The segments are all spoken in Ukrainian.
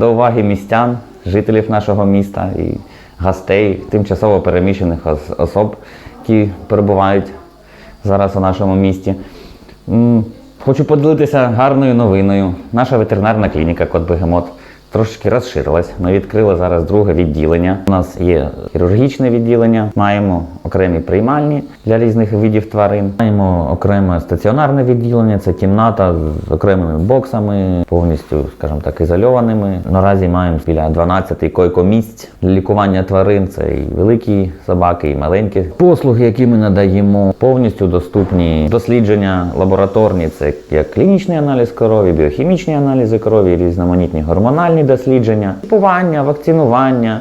До уваги містян, жителів нашого міста і гостей, тимчасово переміщених особ, які перебувають зараз у нашому місті. Хочу поділитися гарною новиною. Наша ветеринарна клініка Кот Бегемот трошки розширилась. Ми відкрили зараз друге відділення. У нас є хірургічне відділення, маємо окремі приймальні для різних видів тварин. Маємо окреме стаціонарне відділення, це кімната з окремими боксами, повністю, скажімо так, ізольованими. Наразі маємо біля 12 койкомісць для лікування тварин. Це і великі собаки, і маленькі. Послуги, які ми надаємо, повністю доступні дослідження лабораторні. Це як клінічний аналіз крові, біохімічні аналізи крові, різноманітні гормональні дослідження, лікування, вакцинування.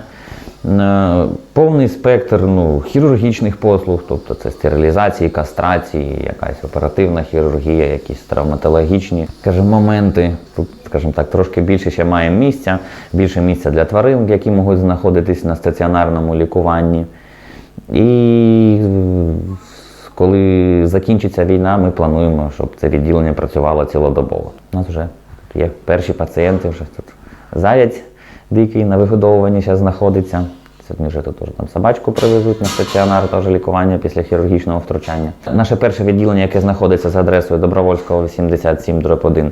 Е, Повний спектр ну, хірургічних послуг, тобто це стерилізації, кастрації, якась оперативна хірургія, якісь травматологічні скажімо, моменти. Тут, скажімо так, трошки більше ще маємо місця, більше місця для тварин, які можуть знаходитись на стаціонарному лікуванні. І коли закінчиться війна, ми плануємо, щоб це відділення працювало цілодобово. У нас вже є перші пацієнти, вже тут заяць дикий на вигодовуванні зараз знаходиться. Сьогодні вже тут там собачку привезуть на стаціонар, теж лікування після хірургічного втручання. Наше перше відділення, яке знаходиться за адресою Добровольського 87 1,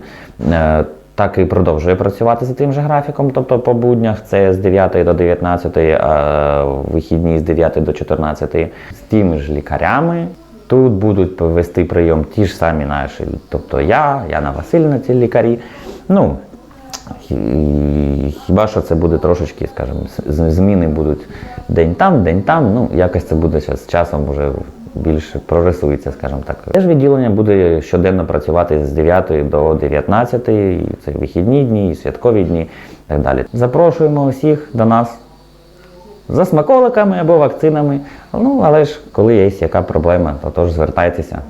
е, так і продовжує працювати за тим же графіком. Тобто по буднях це з 9 до 19, а вихідні з 9 до 14. З тими ж лікарями. Тут будуть вести прийом ті ж самі наші, тобто я, Яна Васильівна, ці лікарі. Ну, Хіба що це буде трошечки, скажімо, зміни будуть день там, день там. Ну, якось це буде з часом вже більше прорисується, скажімо так. Теж відділення буде щоденно працювати з 9 до 19, і це вихідні дні, і святкові дні і так далі. Запрошуємо усіх до нас за смаколиками або вакцинами. Ну, але ж коли є яка проблема, то теж звертайтеся.